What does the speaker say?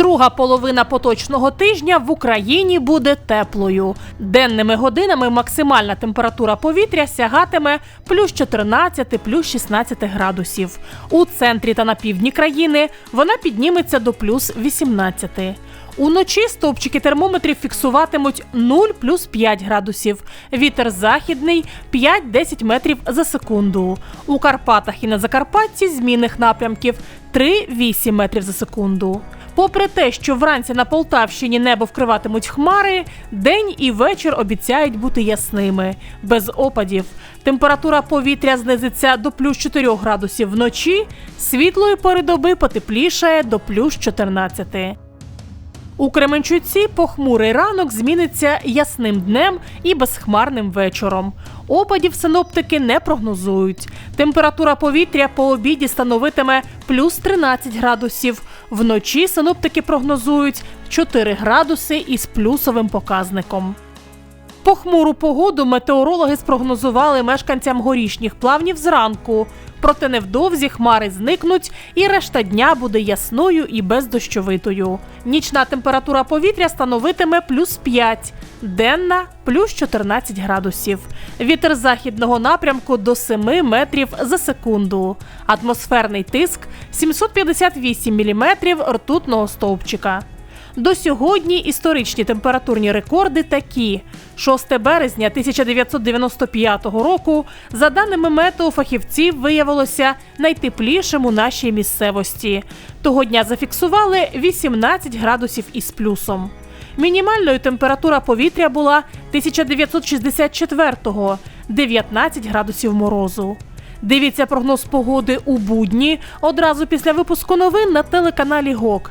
Друга половина поточного тижня в Україні буде теплою. Денними годинами максимальна температура повітря сягатиме плюс 14, плюс 16 градусів. У центрі та на півдні країни вона підніметься до плюс 18. Уночі стовпчики термометрів фіксуватимуть 0 плюс 5 градусів. Вітер західний 5-10 метрів за секунду. У Карпатах і на Закарпатті змінних напрямків 3-8 метрів за секунду. Попри те, що вранці на Полтавщині небо вкриватимуть хмари, день і вечір обіцяють бути ясними, без опадів. Температура повітря знизиться до плюс 4 градусів вночі, світлої пори доби потеплішає до плюс 14. У Кременчуці похмурий ранок зміниться ясним днем і безхмарним вечором. Опадів синоптики не прогнозують. Температура повітря по обіді становитиме плюс 13 градусів. Вночі синоптики прогнозують 4 градуси із плюсовим показником. Похмуру погоду метеорологи спрогнозували мешканцям горішніх плавнів зранку. Проте невдовзі хмари зникнуть, і решта дня буде ясною і бездощовитою. Нічна температура повітря становитиме плюс 5, денна плюс 14 градусів. Вітер західного напрямку до 7 метрів за секунду. Атмосферний тиск 758 міліметрів ртутного стовпчика. До сьогодні історичні температурні рекорди такі: 6 березня 1995 року, за даними метеофахівців, виявилося найтеплішим у нашій місцевості. Того дня зафіксували 18 градусів із плюсом. Мінімальною температура повітря була 1964-го – 19 градусів морозу. Дивіться прогноз погоди у будні одразу після випуску новин на телеканалі ГОК.